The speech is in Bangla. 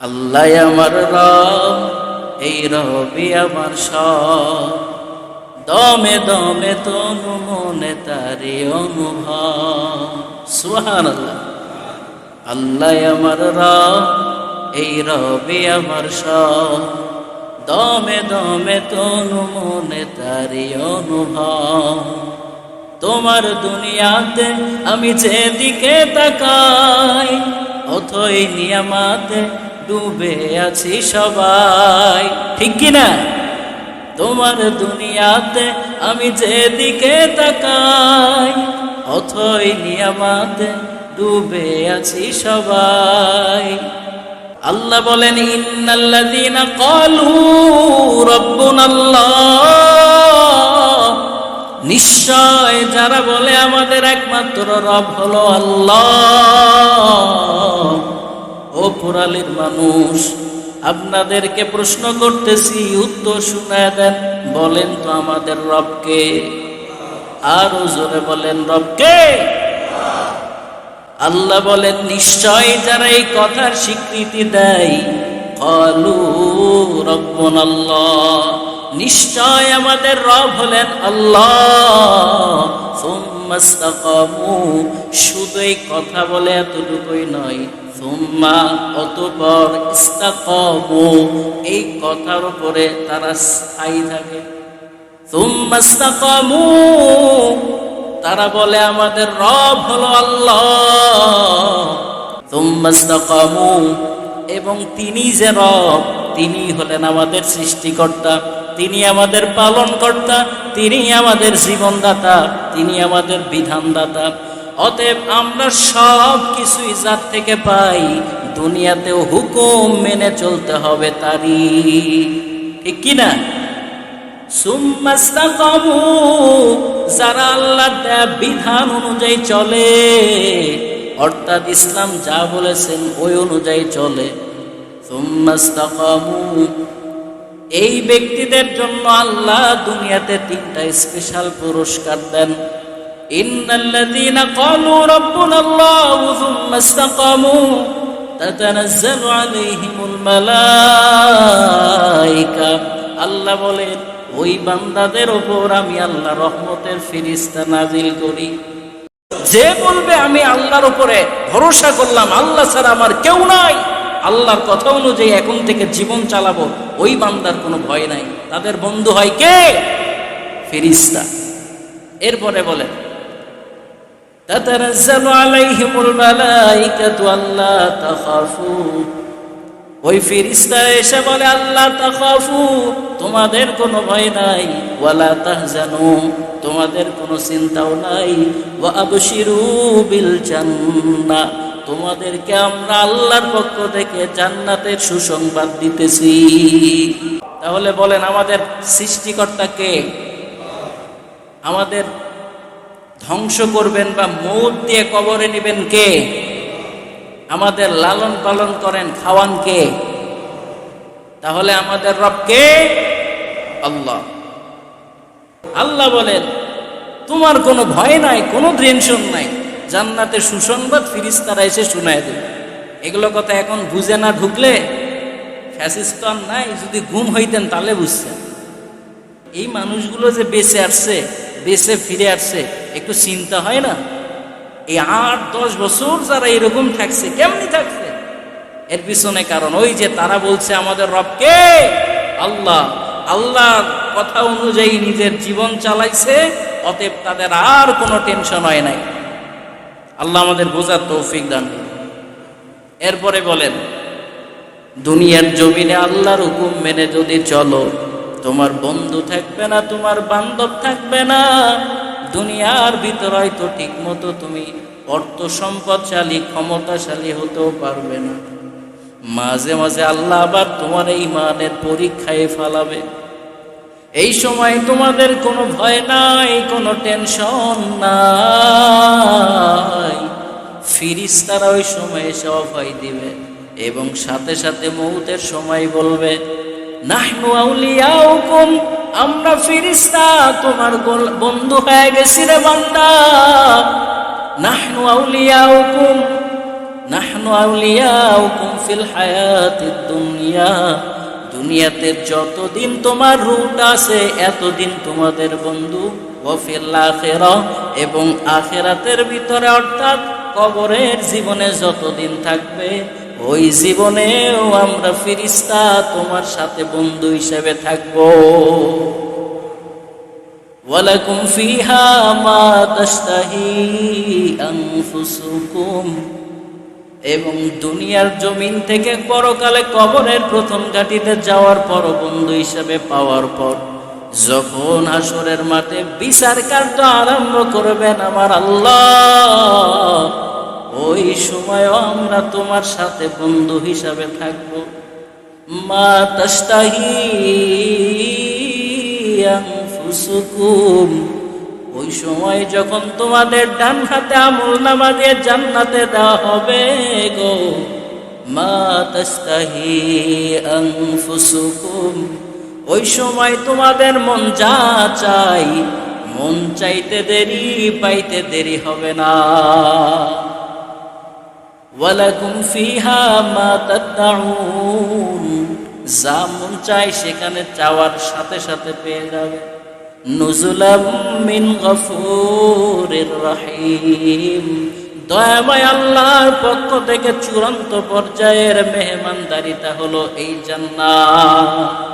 আল্লাহ আমার রব, এই রবি আমার সব। দমে দমে তনু মনে তারি অনুভব। সুহান আল্লাহ আমার রব, এই রবি আমার সব। দমে দমে তনু মনে তারি অনুভব। তোমার দুনিয়াতে আমি যেদিকে তাকাই, অথই নিয়ামাতে ডুবে আছি সবাই। ঠিক কিনা? তোমার দুনিয়াতে আমি যেদিকে তাকাই, অথই নিয়ামাতে ডুবে আছি সবাই। আল্লাহ বলেন, ইন্নাল্লাযীনা ক্বালু রাব্বুনাল্লাহ। নিশ্চয় যারা বলে আমাদের একমাত্র রব হলো আল্লাহ। ও পুরালির মানুষ, আপনাদেরকে প্রশ্ন করতেছি, উত্তর শুনায় দেন, বলেন তো আমাদের রবকে। আরও জোরে বলেন, রবকে। আল্লাহ বলেন, নিশ্চয় যারা এই কথার স্বীকৃতি দেয়, কলু আল্লাহ নিশ্চয় আমাদের রব হলেন আল্লাহ। শুধু এই কথা বলে এতটুকুই নয় সুম্মা, অতপর ইস্তাকামু, এই কথার উপরে তারা স্থায়ী থাকে। সুম্মাস্তাকামু তারা বলে, আমাদের রব হলো আল্লাহ। তুম্মাস্তাকামু এবং তিনি যে রব, তিনি হলেন আমাদের সৃষ্টিকর্তা, তিনি আমাদের পালনকর্তা, তিনি আমাদের জীবনদাতা, তিনি আমাদের বিধানদাতা। অতএব আমরা সব কিছুই যার থেকে পাই, দুনিয়াতেও হুকুম মেনে চলতে হবে তারই। ঠিক কিনা যারা আল্লাহ বিধান অনুযায়ী চলে, অর্থাৎ ইসলাম যা বলেছেন ওই অনুযায়ী চলে। এই ব্যক্তিদের জন্য আল্লাহ দুনিয়াতে তিনটা স্পেশাল পুরস্কার দেন। ইন্নাল্লাযীনা ক্বালু রাব্বুনাল্লাহু সুম্মা ইসতাকামু তাতানাজ্জালু আলাইহিমুল মালায়েকা আল্লাহ বলেন, ওই বান্দাদের ওপর আমি আল্লাহ রহমতের ফিরিস্তা নাজিল করি। যে বলবে, আমি আল্লাহর উপরে ভরসা করলাম, আল্লাহ ছাড়া আমার কেউ নাই। আল্লাহর কথা অনুযায়ী এখন থেকে জীবন চালাবো, ওই বান্দার কোনো ভয় নাই। তাদের বন্ধু হয় কে? ফিরিস্তা। এরপরে বলেন تتنزل عليهم الملائكة ألا تخافوا ওই ফিরিস্তা এসে বলে আল্লাহ তাখাফু তোমাদের কোনো ভয় নাই ওয়ালা তাহজানু তোমাদের কোনো চিন্তাও নাই ওয়া আবশিরু বিল জান্নাহ তোমাদেরকে আমরা আল্লাহর পক্ষ থেকে জান্নাতের সুসংবাদ দিতেছি তাহলে বলেন আমাদের সৃষ্টিকর্তা কে আমাদের ধ্বংস করবেন বা মৌত দিয়ে কবরে নেবেন কে? আমাদের লালন পালন করেন খাওয়ান কে? তাহলে আমাদের রব কে? আল্লাহ। আল্লাহ বলেন, তোমার কোনো ভয় নাই, কোনো টেনশন নাই। জান্নাতে সুসংবাদ ফিরিস্তারা এসে শোনায় দেবে। এগুলো কথা এখন বুঝে না ঢুকলে ফ্যাসিস্ট আর নাই, যদি ঘুম হইতেন তাহলে বুঝছেন এই মানুষগুলো যে বেঁচে আসছে, বেঁচে ফিরে আসছে একটু চিন্তা হয় না? এই আট, দশ বছর যারা এরকম থাকছে, কেমনি থাকছে? এর পিছনে কারণ ওই যে তারা বলছে আমাদের রবকে, আল্লাহ, আল্লাহর কথা অনুযায়ী নিজের জীবন চালাইছে, অতএব তাদের আর কোনো টেনশন হয় নাই। আল্লাহ আমাদের বোঝার তৌফিক দান এরপরে বলেন, দুনিয়ার জমিনে আল্লাহর হুকুম মেনে যদি চলো, তোমার বন্ধু থাকবে না, তোমার বান্ধব থাকবে না। দুনিয়ার ভিতর হয়তো ঠিক মতো তুমি অর্থ সম্পদশালী, ক্ষমতাশালী হতেও পারবে না। মাঝে মাঝে আল্লাহ আবার তোমার এই মানের পরীক্ষায় ফালাবে। এই সময় তোমাদের কোনো ভয় নাই, কোনো টেনশন নাই। ফিরিস্তারা ওই সময় এসে অভয় দিবে এবং সাথে সাথে মৌতের সময় বলবে, নাহনু আউলিয়াউকুম আমরা ফিরিস্তা, তোমার বন্ধু হয়ে গেছি রে বান্দা। নাহনু আউলিয়াউকুম নাহনু আউলিয়াউকুম ফিল হায়াতিদ দুনিয়া। দুনিয়াতে যতদিন তোমার রুট আছে, এতদিন তোমাদের বন্ধু। এবং আখেরাতের ভিতরে অর্থাৎ কবরের জীবনে যতদিন থাকবে ওই জীবনেও আমরা ফিরিস্তা, তোমার সাথে বন্ধু হিসেবে থাকব। ওয়ালাকুম ফিহা মা তাশতাহি আনফুসুকুম। এবং দুনিয়ার জমিন থেকে পরকালে কবরের প্রথম ঘাটিতে যাওয়ার পর বন্ধু হিসেবে পাওয়ার পর, যখন আসরের মাঠে বিচার কার্য আরম্ভ করবেন আমার আল্লাহ ওই সময় আমরা তোমার সাথে বন্ধু হিসাবে থাকব। মা তাস্তাহি ওই সময় যখন তোমাদের ডান হাতে আমল নামা দিয়ে জান্নাতে দেওয়া হবে গো। মা তাস্তাহি আনফুসুকুম। ওই সময় তোমাদের মন যা চাই, মন চাইতে দেরি, পাইতে দেরি হবে না। ওয়ালাকুম ফিহা মা তাদউন যা মন চাই সেখানে চাওয়ার সাথে সাথে পেয়ে যাবে। নুজুলাম মিন গফুরির রহিম। দয়াময় আল্লাহর পক্ষ থেকে চূড়ান্ত পর্যায়ের মেহমানদারিতা হলো এই জান্নাত।